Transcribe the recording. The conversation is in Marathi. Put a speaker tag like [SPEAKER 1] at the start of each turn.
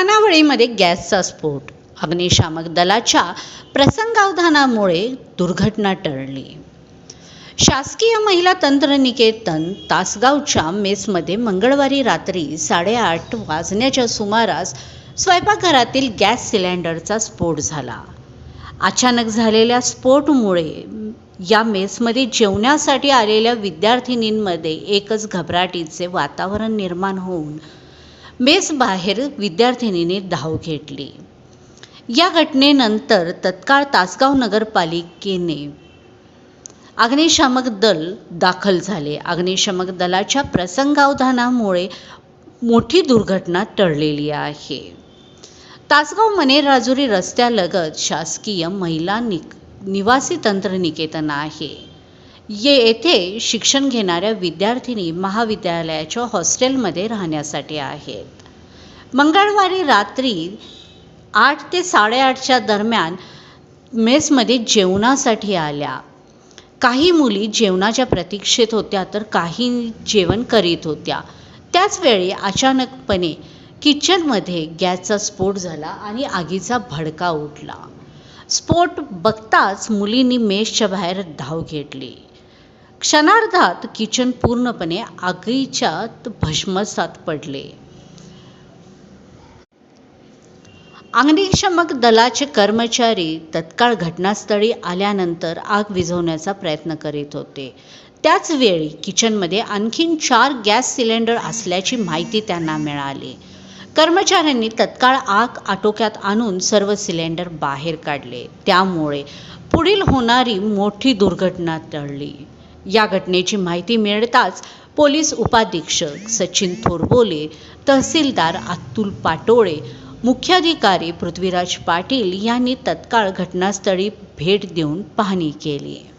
[SPEAKER 1] खानावळीमध्ये गॅसचा स्फोट. अग्निशामक दलाच्या प्रसंगावधानामुळे दुर्घटना टळली. शासकीय महिला तंत्रनिकेतन तासगावच्या मेसमध्ये मंगळवारी रात्री साडेआठ वाजण्याच्या सुमारास स्वयंपाकघरातील गॅस सिलेंडरचा स्फोट झाला. अचानक झालेल्या स्फोटमुळे या मेसमध्ये जेवण्यासाठी आलेल्या विद्यार्थिनींमध्ये एकच घबराटीचे वातावरण निर्माण होऊन मेसबाहेर विद्यार्थिनीने धाव घेतली. या घटनेनंतर तत्काळ तासगाव नगरपालिकेने अग्निशामक दल दाखल झाले. अग्निशामक दलाच्या प्रसंगावधानामुळे मोठी दुर्घटना टळलेली आहे. तासगाव मने राजुरी रस्त्यालगत शासकीय महिला निक निवासी तंत्रनिकेतन आहे. ये येथे शिक्षण घेणाऱ्या विद्यार्थिनी महाविद्यालयाच्या हॉस्टेलमध्ये राहण्यासाठी आहेत. मंगळवारी रात्री आठ ते साडेआठच्या दरम्यान मेसमध्ये जेवणासाठी आल्या. काही मुली जेवणाच्या प्रतीक्षेत होत्या तर काही जेवण करीत होत्या. त्याचवेळी अचानकपणे किचनमध्ये गॅसचा स्फोट झाला आणि आगीचा भडका उठला. स्फोट बघताच मुलींनी मेसच्या बाहेर धाव घेतली. क्षणार्धात किचन पूर्णपणे आगीच्या भस्मसात पडले. अग्निशमक दलाचे कर्मचारी तत्काळ घटनास्थळी आल्यानंतर आग विझवण्याचा प्रयत्न करीत होते. त्याच वेळी किचनमध्ये आणखीन चार गॅस सिलेंडर असल्याची माहिती त्यांना मिळाली. कर्मचाऱ्यांनी तत्काळ आग आटोक्यात आणून सर्व सिलेंडर बाहेर काढले. त्यामुळे पुढील होणारी मोठी दुर्घटना टळली. या घटनेची माहिती मिळताच पोलीस उपाधीक्षक सचिन थोरबोले तहसीलदार अतुल पाटोळे मुख्याधिकारी पृथ्वीराज पाटील यांनी तत्काळ घटनास्थळी भेट देऊन पाहणी केली.